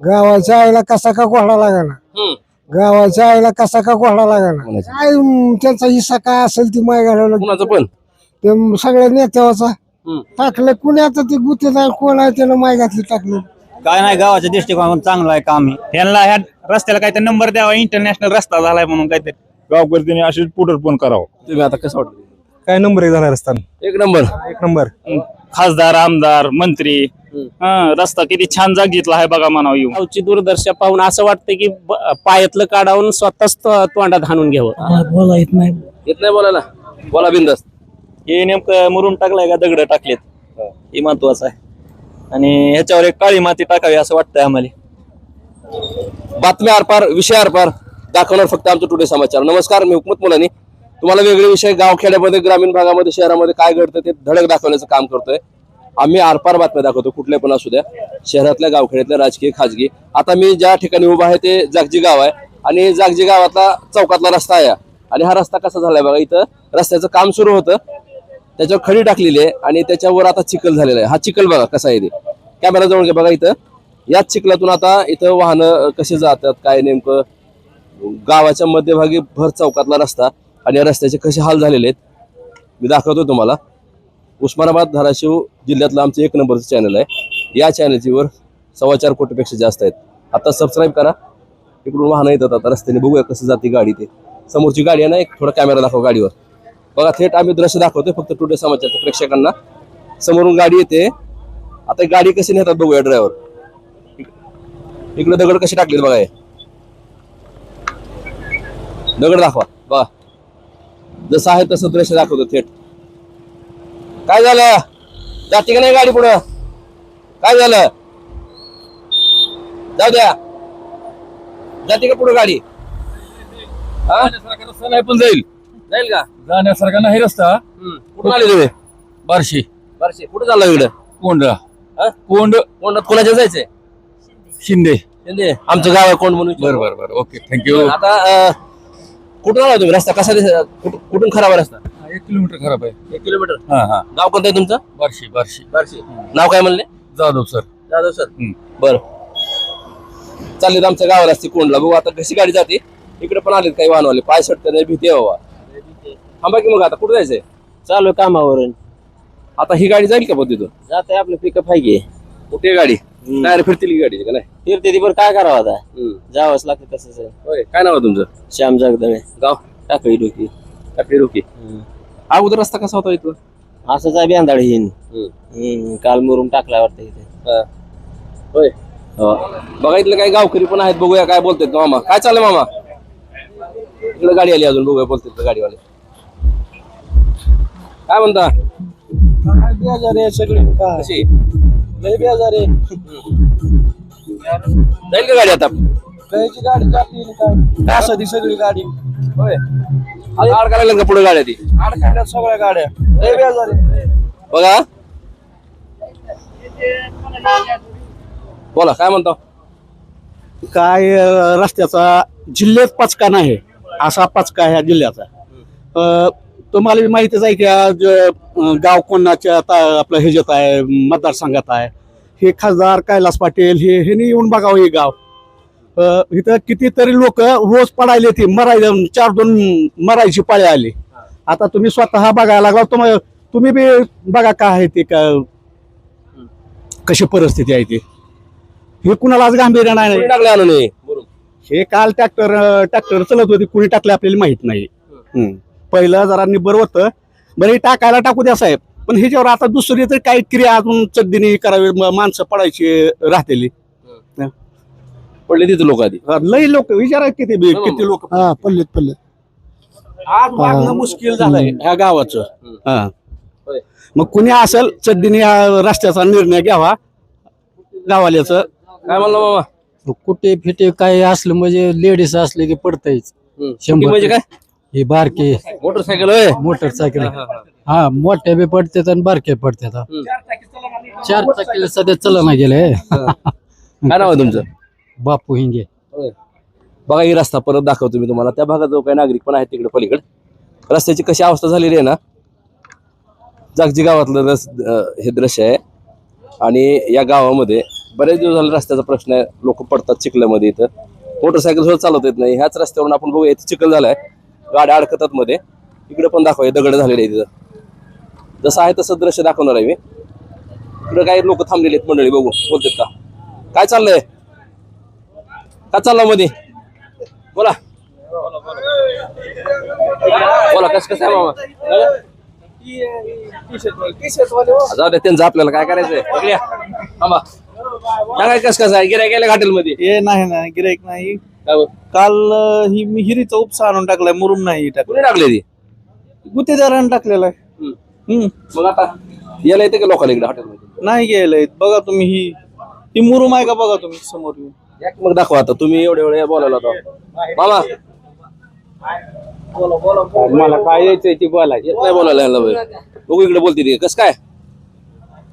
गावाच्या आईला कसा का कोहडा लागाना गावाच्या आईला कसा का कोहडा लागाना काय त्यांचा हिस्सा काय असेल ती माय कुणाचं पण? ते सगळ्या नेत्याचा हम्म. टाकलं कुणाचं ते गुत्तेदार कोण आहे त्यानं माय घातली टाकलं? काय नाही गावाच्या दृष्टिकोनातून चांगलं आहे काम हे यांना ह्या रस्त्याला काहीतरी नंबर द्यावा इंटरनॅशनल रस्ता झालाय म्हणून काहीतरी. गावकर्त्यांनी अशीच पुढरपण करावं. तुम्ही आता कसं वाटतं? काय नंबर एक झाला रस्ता एक नंबर. एक नंबर. खासदार आमदार मंत्री. हा, रस्ता किती छान जागीतला आहे बघा म्हणावं येऊन गावची दुर्दशा पाहून असं वाटतं की ब- पायातलं काढावून स्वतःच तो- तोंडात हाणून घ्यावं. येत नाही. बोलायला? बोला बिंदास. हे नेमकं मुरुम टाकलाय का दगड टाकलेत? हे. महत्वाचं आहे. आणि ह्याच्यावर एक काळी माती टाकावी असं वाटतंय आम्हाला. बातम्या आरपार विषय आरपार. दाखवणार फक्त आमचं टुडे समाचार. नमस्कार मी हुकमत मुलानी. तुम्हाला वेगळे विषय गावखेड्यामध्ये ग्रामीण भागामध्ये शहरामध्ये काय घडतं ते धडक दाखवण्याचं काम करतोय. आम्ही आरपार बातम्या दाखवतो कुठल्या पण असू द्या. शहरातल्या गावखेड्यातल्या राजकीय खाजगी. आता मी ज्या ठिकाणी उभा आहे ते जागजी गाव आहे. आणि जागजी गावातला चौकातला रस्ता आहे आणि हा रस्ता कसा झालाय बघा इथं रस्त्याचं काम सुरू होतं. त्याच्यावर खडी टाकलेली आहे आणि त्याच्यावर आता चिखल झालेला आहे. हा चिखल बघा कसा आहे ते. कॅमेरा जवळ घ्या बघा इथं. याच चिखलातून आता इथं वाहनं कसे जातात काय नेमकं? गावाच्या मध्यभागी भर चौकातला रस्ता. आणि या रस्त्याचे कसे हाल झालेले आहेत मी दाखवतो तुम्हाला. उस्मानाबाद धाराशिव जिल्ह्यातलं आमचं एक नंबरचं चॅनल आहे. या चॅनलचीवर सव्वा चार कोटीपेक्षा जास्त आहेत. आता सबस्क्राईब करा. इकडून वाहनं येतात आता रस्त्याने. बघूया कसं जाते गाडी ते. समोरची गाडी आहे ना एक थोडा कॅमेरा दाखवा गाडीवर. बघा थेट आम्ही दृश्य दाखवतोय फक्त टुडे समाचारच्या प्रेक्षकांना. समोरून गाडी येते. आता गाडी कशी नेतात बघूया ड्रायव्हर इकडे दगड कसे टाकलेत बघा दगड दाखवा. बघा. जसं आहे तसं दृश्य दाखवतो थेट. काय झालं? जाते का नाही गाडी पुढं. काय झालं? जाऊ द्या. जाते का पुढं गाडी. हा? रस्ता नाही पण जाईल. जाईल का? जाण्यासारखा नाही रस्ता. कुठून आले तुम्ही? बारशी. बारशे. कुठं चालला इकडं? कोंडा? कोंड. कोणात कोणाच्या जायचंय? शिंदे. शिंदे. आमचं गाव आहे कोण म्हणून. बर बर बर. ओके. थँक्यू आता कुठून आला तुम्ही? रस्ता कसा दिस कुठं- कुठून खराब आहे रस्ता? एक किलोमीटर खराब आहे. एक किलोमीटर? हा हा. गाव कोणतं आहे तुमचं? बारशी बारशी. बारशी. नाव काय म्हणले? जाधव सर. जाधव सर. हम्म. बर. चालले आमच्या गावाला असते कोणला बघू आता कशी गाडी जाते. इकडे पण आलेत काही वाहनवाले. पाय सटते नाही भीती आहे बाबा. थांबा की मग आता. कुठे जायचंय? चालू कामावरून. आता ही गाडी जाईल का पण तिथून? जाते आपलं पिकअप आहे की. कुठे गाडी? टायर फिरतील की गाडी का नाही? फिरते ती बरं काय करावं आता? हम्म. जावंच लागतं तसंच आहे. होय काय नाव आहे तुमचं? श्याम जगदळे. गाव? टाकळी डोकी. टाकळी रोकी अगोदर रस्ता कसा होता इथं? असंच आहे बेंदाळ हिन. हम्म. काल मुरुम टाकला वाटतं इथे. हा. होय. हो. बघा इथले काही गावकरी पण आहेत बघूया काय बोलतात मामा. काय चाललंय मामा? इकडे गाडी आली अजून बघूया बोलतात का गाडीवाले. काय म्हणता? सगळी कशी? लय बेजार आहे. जाईल का गाडी आता? कायची गाडी जाते काय? सगळी गाडी? होय. आड का पुढे गाड्या ती. सगळ्या गाड्या. लय बेजार आहे. बघा. बोला काय म्हणतो? काय अ, रस्त्याचा जिल्ह्यात पचका नाही असा पचका ह्या जिल्ह्याचा. अ, तुम्हाला माहितीच आहे की आज गाव कोणाच्या ता- आपलं ह्याच्यात आहे मतदारसंघात आहे. हे खासदार कैलास पाटील हे ह्याने येऊन बघावं हे गाव. इथं कितीतरी लोक रोज पडायले ती मराय चार दोन मरायची पाळी आली. आता तुम्ही स्वतः बघायला लागला तुम्ही तुम्ही बी बघा काय आहे ते का कशी परिस्थिती आहे ती. हे कुणाला आज गांभीर्य नाही. हे? हे काल ट्रॅक्टर ट्रॅक्टर चलत होती कुणी टाकले आपल्याला माहीत नाही. पहिलं जरा निब्बर होतं. बरं हे टाकायला टाकू द्या साहेब. पण ह्याच्यावर आता दुसरी तर काही क्रिया अजून चड्डीने करावी म- माणसं पडायची राहतेली. पडले तिथे लोक आधी. लई लोक विचारा किती बी-. किती लोक हा पल्लीत पल्लीत आज वागणं मुश्किल झालंय ह्या गावाचं. हा. होय. मग कुणी असेल चड्डीने या रस्त्याचा निर्णय घ्यावा गावाल्याचं काय म्हणलं मामा कुठे फिटे काय असलं म्हणजे लेडीज असले की पडतायच. हम्म. शंभर म्हणजे काय? हे बारके मोटरसायकल होय? मोटरसायकल. हा मोठ्या बी पडतात आणि बारके पडतात चार चाकीला सध्या चलना गेले. काय नाव आहे तुमचं? बापू हिंगे. बघा ही रस्ता परत दाखवतो मी तुम्हाला. त्या भागात जो काही नागरिक पण आहेत तिकडे पलीकडे. रस्त्याची कशी अवस्था झालेली आहे ना जागजी गावातलं रस हे दृश्य आहे. आणि या गावामध्ये बरेच दिवस झाले रस्त्याचा प्रश्न आहे. लोक पडतात चिखल्यामध्ये इथं. मोटरसायकल सुद्धा चालवता येत नाही. ह्याच रस्त्यावरून आपण बघूया इथे चिखल झालाय. गाड्या अडकतात मध्ये. इकडे पण दाखवाय दगड झालेले आहे तिथं जसं आहे तसं दृश्य दाखवणार आहे मी. इकडे काही लोक थांबलेले आहेत मंडळी बघू बोलतात का? काय चाललंय? काय चाललं मध्ये बोला. बोला कस कसं आहे मामा? जाऊ दे त्यांचं आपल्याला काय करायचंय? थांबा. सांगा कसं कसं आहे? गिरायक गेल्या हॉटेलमध्ये हे नाही ना गिरायक नाही. काय? काल अं, ही मी हिरीचा उपसा आणून टाकलाय मुरुम नाही टाकला कुणी टाकले ती? गुत्तेदारानं टाकलेला आहे. हम्म. हम्म. मग आता यायला येते का लोकांना इकडे हॉटेलमध्ये नाही गेलंय बघा तुम्ही ही ही मुरुम आहे का बघा तुम्ही समोर येऊन. या की मग दाखवा आता. तुम्ही एवढे वेळ बोलायला होता. मामा मला काय यायचंय ती बोलायची. येत नाही बोलायला यांना बाई. बघू इकडे बोलते ती. कसं काय?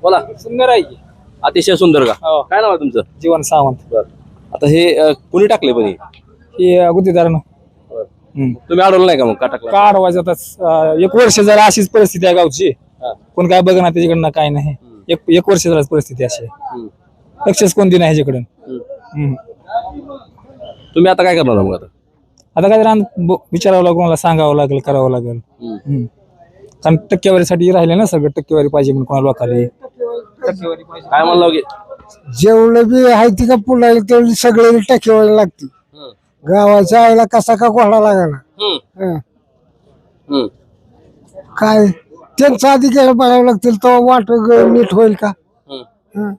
बोला. सुंदर आहे की अतिशय सुंदर का? हो. काय नाव आहे तुमचं? जीवन सावंत. बरं. आता हे अं, कुणी टाकले पण हे? ही गुत्तेदारानं तुम्ही अडवलं नाही का मग का टाकलं? काढवायचं आता? अं, एक वर्ष जरा अशीच परिस्थिती आहे गावची. हा. कोण काय बघणार त्याच्याकडनं काय नाही. एक एक वर्ष जरा परिस्थिती अशी आहे. हम्म. लक्षच कोणती नाही ह्याच्याकडून. हम्म. तुम्ही आता काय करणार मग आता? आता काय रान विचारावं लागेल मला सांगावं लागेल करावं लागेल. हम्म. कारण टक्केवारीसाठी राहिले ना सगळं टक्केवारी पाहिजे म्हणून कोणाला लोकांना. काय म्हणलं की जेवढं बी आहे ती का पुन्हा तेवढी सगळे टाकीवायला लागते. गावाच्या आईला कसा का घोडा लागला हं. काय? त्यांचा अधिकार बघावं लागतील तो वाट ग- नीट होईल का? हं.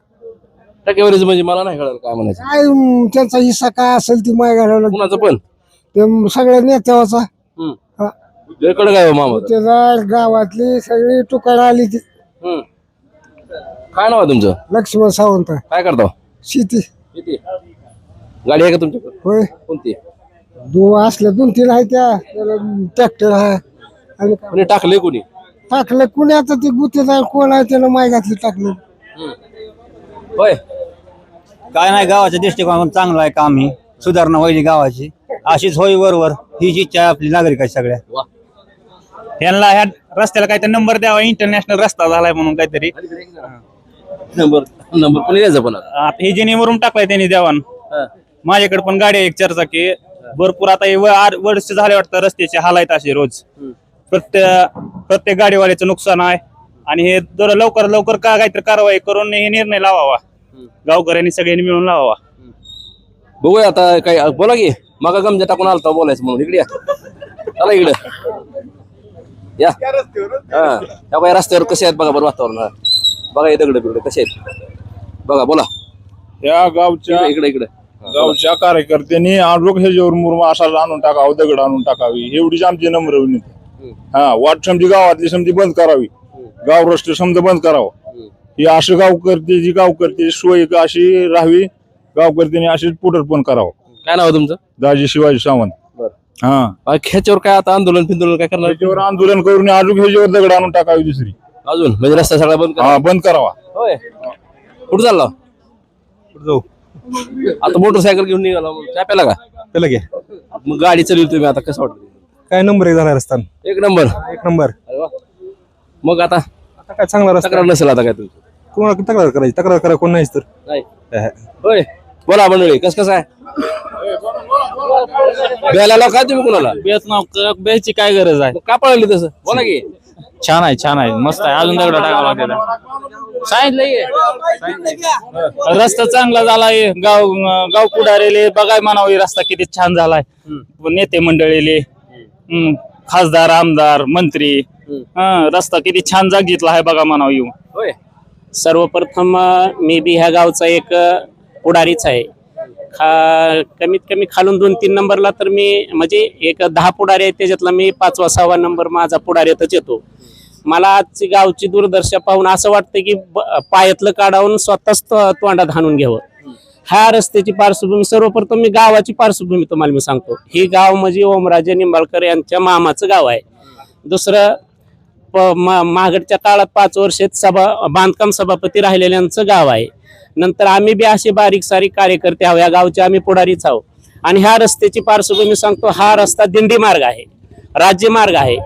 टक्केवारीचं म्हणजे मला नाही कळलं काय म्हणायचं. काय अं, त्यांचा हिस्सा काय असेल ती माय घालावं लागते कुणाचं पण? ते सगळ्या नेत्याचा हा. इकडे काय हो मामा? त्याला गावातली सगळी तुकाड आली ती. काय नाव आहे तुमचं? लक्ष्मण सावंत. काय करता शेती. किती गाडी आहे का तुमच्याकडे होय. कोणती? दोन असल्या दोन तीन आहे त्या. ट्रॅक्टर आहे. आणि काय? कोणी टाकले कोणी? टाकलं कुणी आता ते गुत्तेदार कोण आहे त्यानं माय घातली टाकलं. होय. काय नाही गावाच्या दृष्टिकोनातून चांगलं आहे काम ही. सुधारणा होईल गावाची. अशीच होई बरोबर ही जी इच्छा आहे आपली नागरिक आहे सगळ्या. वा. यांना ह्या रस्त्याला काहीतरी नंबर द्यावा. इंटरनॅशनल रस्ता झालाय म्हणून काहीतरी. नंबर नंबर कोणी द्यायचा पण आता? आता हे जे मुरुम टाकलाय त्यांनी द्यावान हा. माझ्याकडे पण गाडी आहे एक चारचाकी भरपूर आता हे व- वर्ष झाले वाटतं रस्त्याचे हाल आहेत असे रोज. प्रत्येक प्रत्येक गाडीवाल्याचं नुकसान आहे. आणि हे जर लवकर लवकर का काहीतरी कारवाई करून हे निर्णय लावावा. गावकऱ्यांनी सगळ्यांनी मिळून लावावा. बघूया आता काय बोला की मग गमजा टाकून आलता बोलायचं म्हणून. इकडे या. चला इकडे. या. हा. या बाई रस्त्यावर कसे आहेत बघा बरं वातावरण. हा. बघा हे दगड बिगड कसे आहेत. बघा बोला. या गावच्या इकडे इकडे गावच्या कार्यकर्त्यांनी आरोग्य ह्याच्यावर मुरुम असा आणून टाकावं दगड आणून टाकावी. एवढीच आमची नम्र विनंती. हा वाट समजी गावातली समजी बंद करावी. गाव रस्ते समजा बंद करावं. ही अशी गावकर्त्याची गावकर्त्याची सोय अशी राहावी गावकर्त्यांनी अशी पुढर्पण करावं. काय नाव आहे तुमचं? दाजी शिवाजी सावंत. हा. ह्याच्यावर काय आता आंदोलन फिंदोलन काय करणार? आंदोलन करून अजून ह्याच्यावर दगड आणून टाकावी दुसरी. अजून? म्हणजे रस्ता सगळा बंद करा. हा बंद करावा. होय. कुठं चालला? जाऊ? आता मोटरसायकल घेऊन निघाला. मग काय प्याला का? त्याला घे मग गाडी चालवली तुम्ही आता कसं वाटतं काय नंबर एक झाला रस्ता? एक नंबर. एक नंबर. अरे वा. मग आता? आता काय चांगला रस्ता? तक्रार नसेल आता काय तुमची? कोणाला तक्रार करायची? तक्रार करा कोण नाहीच तर. नाही. होय. बोला मंडळी कस कसं आहे? बेला काय तुम्ही कुणाला? बेच नाव बेची काय गरज आहे? मग का पळाली तसं? बोला की. छान आहे छान आहे. मस्त आहे. अजून दगड टाकावं लागेल. सांगितलंय रस्ता चांगला झालाय. गाव गाव पुढारेले बघाय म्हणावं रस्ता किती छान झालाय. नेते मंडळीले हम्म, खासदार आमदार मंत्री हं, रस्ता किती छान जागीतला आहे बघा म्हणावं होय. सर्वप्रथम अ, मी बी ह्या गावचा एक अ, पुढारीच आहे. खा कमीत कमी खालून दोन तीन नंबरला तर मी म्हणजे एक दहा पुढारी आहे त्याच्यातला मी पाचवा सहावा नंबर माझा पुढाऱ्यातच येतो. मला आजची गावची दूरदर्शा पाहून असं वाटतं की ब- पायातलं काढावून स्वतःच तोंडात हाणून घ्यावं. ह्या रस्त्याची पार्श्वभूमी सर्वप्रथम मी गावाची पार्श्वभूमी तुम्हाला मी सांगतो. हे गाव म्हणजे ओमराजे निंबाळकर यांच्या मामाचं गाव आहे. दुसरं प- मा- मागडच्या काळात पाच वर्षात सभा बांधकाम सभापती राहिलेल्यांचं गाव आहे. नंतर आम्ही बी असे बारीक सारीक कार्यकर्ते आहोत या गावचे आम्ही पुढारीच आहोत आणि ह्या रस्त्याची पार्श्वभूमी सांगतो हा रस्ता दिंडी मार्ग आहे राज्यमार्ग आहे.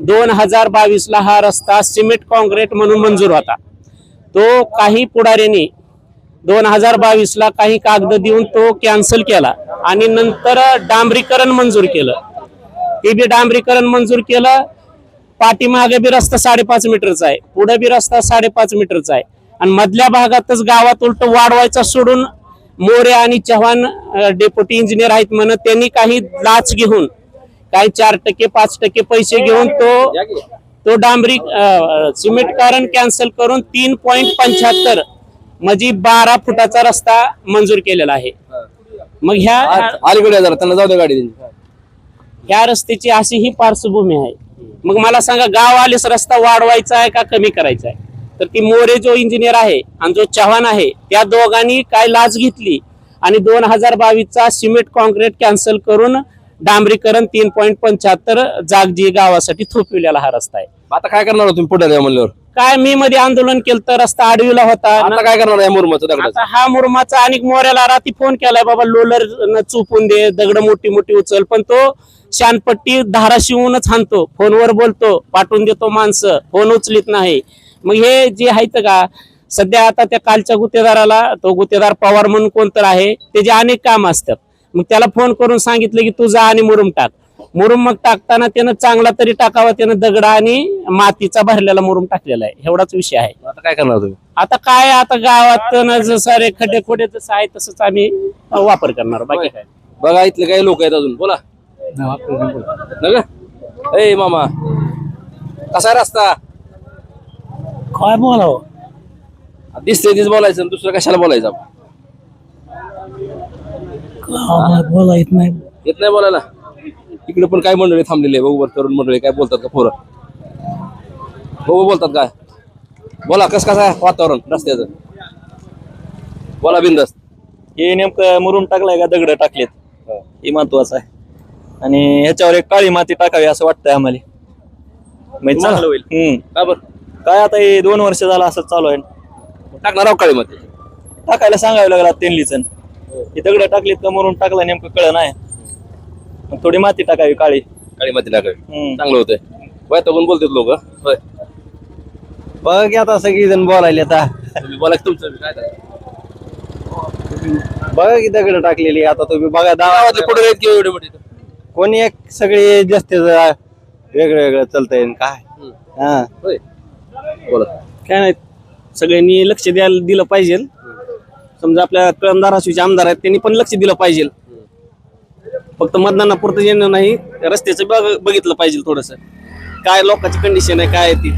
दोन हजार बावीसला हा रस्ता सिमेंट कॉन्क्रीट म्हणून मंजूर होता. तो काही पुढाऱ्यांनी दोन हजार बावीसला काही कागद देऊन तो कॅन्सल केला आणि नंतर डांबरीकरण मंजूर केलं. ते बी डांबरीकरण मंजूर केलं. पाठीमागे बी रस्ता साडेपाच मीटरचा आहे. पुढे बी रस्ता साडेपाच मीटरचा आहे. आणि मधल्या भागातच गावात उलट वाढवायचा सोडून मोरे आणि चव्हाण डेप्युटी इंजिनियर आहेत म्हणत त्यांनी काही लाच घेऊन काही चार टक्के पाच टक्के पैसे घेऊन तो तो डांबरी अं, सिमेंटकरण कॅन्सल करून तीन पॉइंट पंच्याहत्तर म्हणजे बारा फुटाचा रस्ता मंजूर केलेला आहे. मग ह्या अलीकडे त्यांना जाऊ गाडी. ह्या रस्त्याची अशी ही पार्श्वभूमी आहे. मग मला सांगा गाव आलेच रस्ता वाढवायचा आहे का कमी करायचा आहे? तर ती मोरे जो इंजिनियर आहे आणि जो चव्हाण आहे त्या दोघांनी काय लाच घेतली? आणि दोन हजार बावीसचा सिमेंट कॉन्क्रीट कॅन्सल करून डांबरीकरण तीन पॉईंट पंच्याहत्तर जागजी गावासाठी थोपविलेला हा रस्ता आहे. आता काय करणार तुम्ही पुढे म्हणल्यावर? काय मी मध्ये आंदोलन केलं तर रस्ता आडवीला होता. आता काय करणार या मुरमाचं हा मुरमाचा आणि मोऱ्याला रात्री फोन केलाय बाबा लोलर चुपून दे दगड मोठी मोठी उचल. पण तो शानपट्टी धाराशिवूनच हाणतो. फोनवर बोलतो पाठवून देतो माणसं. फोन उचलीत नाही. मग हे जे आहेत का सध्या आता त्या कालच्या गुत्तेदाराला तो गुत्तेदार पवार म्हणून कोणतर आहे त्याचे अनेक काम असतात. मग त्याला फोन करून सांगितलं की तू जा आणि मुरुम टाक. मुरुम मग टाकताना त्यानं चांगला तरी टाकावा त्यानं दगड आणि मातीचा भरलेला मुरुम टाकलेला आहे. एवढाच विषय आहे. आता काय करणार तुम्ही? आता काय आता गावात न जसं रे खड्डे खोडे जसं आहे तसंच आम्ही वापर करणार. बाकी काय? बघा इथले काही लोक आहेत अजून. बोला. ए मामा. कसा रस्ता? काय बोलावं? दिसते तीच बोलायचं आणि दुसरं कशाला बोलायचं आपण? बोला येत नाही. येत नाही बोलायला? इकडे पण काय मंडळी थांबलेली आहे? बघू बरं तरुण मंडळी काय बोलतात का पोरं? बघू बोलतात काय? बोला कस कसं आहे वातावरण रस्त्याचं? बोला बिंदस्त हे नेमकं मुरुम टाकलाय का दगड टाकलेत? हे. महत्वाचं आहे. आणि ह्याच्यावर एक काळी माती टाकावी असं वाटतंय आम्हाला. म्हणजे चांगलं होईल. हम्म. का बरं? काय आता हे दोन वर्ष झालं असं चालू आहे. टाकणार आहो काळीमध्ये टाकायला सांगावं लागला तेनलीच हे. दगड टाकलीत का मुरुम टाकला नेमकं कळ नाही. थोडी माती टाकावी काळी. काळीमध्ये टाकावी. हम्म. चांगलं होतंय. वय तगून बोलतात लोक? होय. बघ की आता सगळी बोलायले आता. तुम्ही बोला की तुमचं काय? बघा की दगड टाकलेली आता तुम्ही बघा गावातले पुढे आहेत किंवा एवढे मोठे? कोणी एक सगळे जास्त वेगळं वेगळं चालतंय काय. हा. होय. बोला काय नाही सगळ्यांनी लक्ष द्यायला दिलं पाहिजे. समजा आपल्या कळमदाराचे आमदार आहेत त्यांनी पण लक्ष दिलं पाहिजे. फक्त मतदानापुरतं येणं नाही रस्त्याचं बघ- बघितलं पाहिजे थोडस. काय लोकांची कंडिशन आहे काय आहे ती.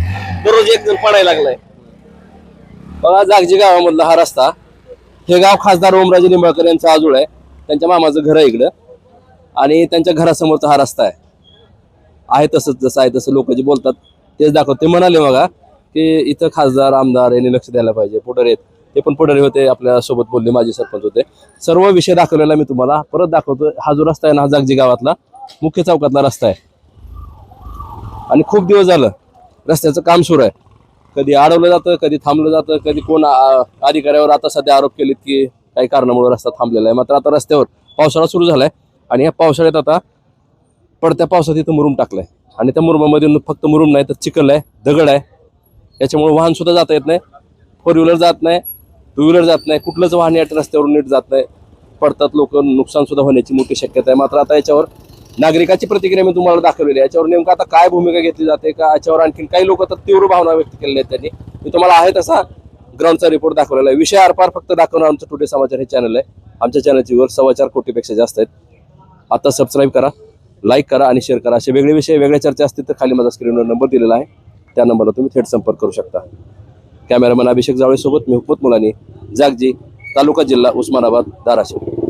दररोज एक जण पडायला लागलाय. बघा जागजी गावामधला हा रस्ता हे गाव खासदार ओमराजे निंबाळकर यांचं आजूळ आहे. त्यांच्या मामाचं घर आहे इकडं. आणि त्यांच्या घरासमोरचा हा रस्ता आहे. आहे तसंच जसं आहे तसं लोक जे बोलतात तेच दाखवत म्हणाले बघा की इथं खासदार आमदार यांनी लक्ष द्यायला पाहिजे. पुढारी आहेत. ते पण पुढारी होते आपल्यासोबत बोलले माजी सरपंच होते. सर्व विषय दाखवलेला मी तुम्हाला. परत दाखवतो हा जो रस्ता आहे ना हा जागजी गावातला मुख्य चौकातला रस्ता आहे. आणि खूप दिवस झालं रस्त्याचं काम सुरू आहे. कधी अडवलं जातं कधी थांबलं जातं कधी कोण अधिकाऱ्यावर आता सध्या आरोप केलेत की काही कारणामुळे रस्ता थांबलेला आहे. मात्र आता रस्त्यावर पावसाळा सुरू झालाय आणि या पावसाळ्यात आता पडत्या पावसात इथं मुरुम टाकलाय. आणि त्या मुरुमामध्ये फक्त मुरुम नाही तर चिखल आहे दगड आहे. याच्यामुळे वाहन सुद्धा जाता येत नाही. फोर व्हीलर जात नाही. टू व्हीलर जात नाही. कुठलंच वाहन या रस्त्यावरून नीट जात नाही. पडतात लोक नुकसान सुद्धा होण्याची मोठी शक्यता आहे. मात्र आता याच्यावर नागरिकाची प्रतिक्रिया मी तुम्हाला दाखवलेली आहे. याच्यावर नेमकं आता काय भूमिका घेतली जाते का? याच्यावर आणखीन काही लोक तर तीव्र भावना व्यक्त केलेल्या आहेत त्यांनी. मी तुम्हाला आहे तसा ग्राउंडचा रिपोर्ट दाखवलेला आहे. विषय आरपार फक्त दाखवणं आमचं टुडे समाचार हे चॅनल आहे. आमच्या चॅनलची वर सव्वा चार कोटीपेक्षा जास्त आहेत. आता सबस्क्राईब करा लाईक करा आणि शेअर करा. असे वेगळे विषय वेगळ्या चर्चा असतील तर खाली माझा स्क्रीनवर नंबर दिलेला आहे. त्या नंबरला तुम्ही थेट संपर्क करू शकता. कॅमेरामॅन अभिषेक जावळेसोबत मी हुकमत मुलानी जागजी तालुका जिल्हा उस्मानाबाद धाराशिव.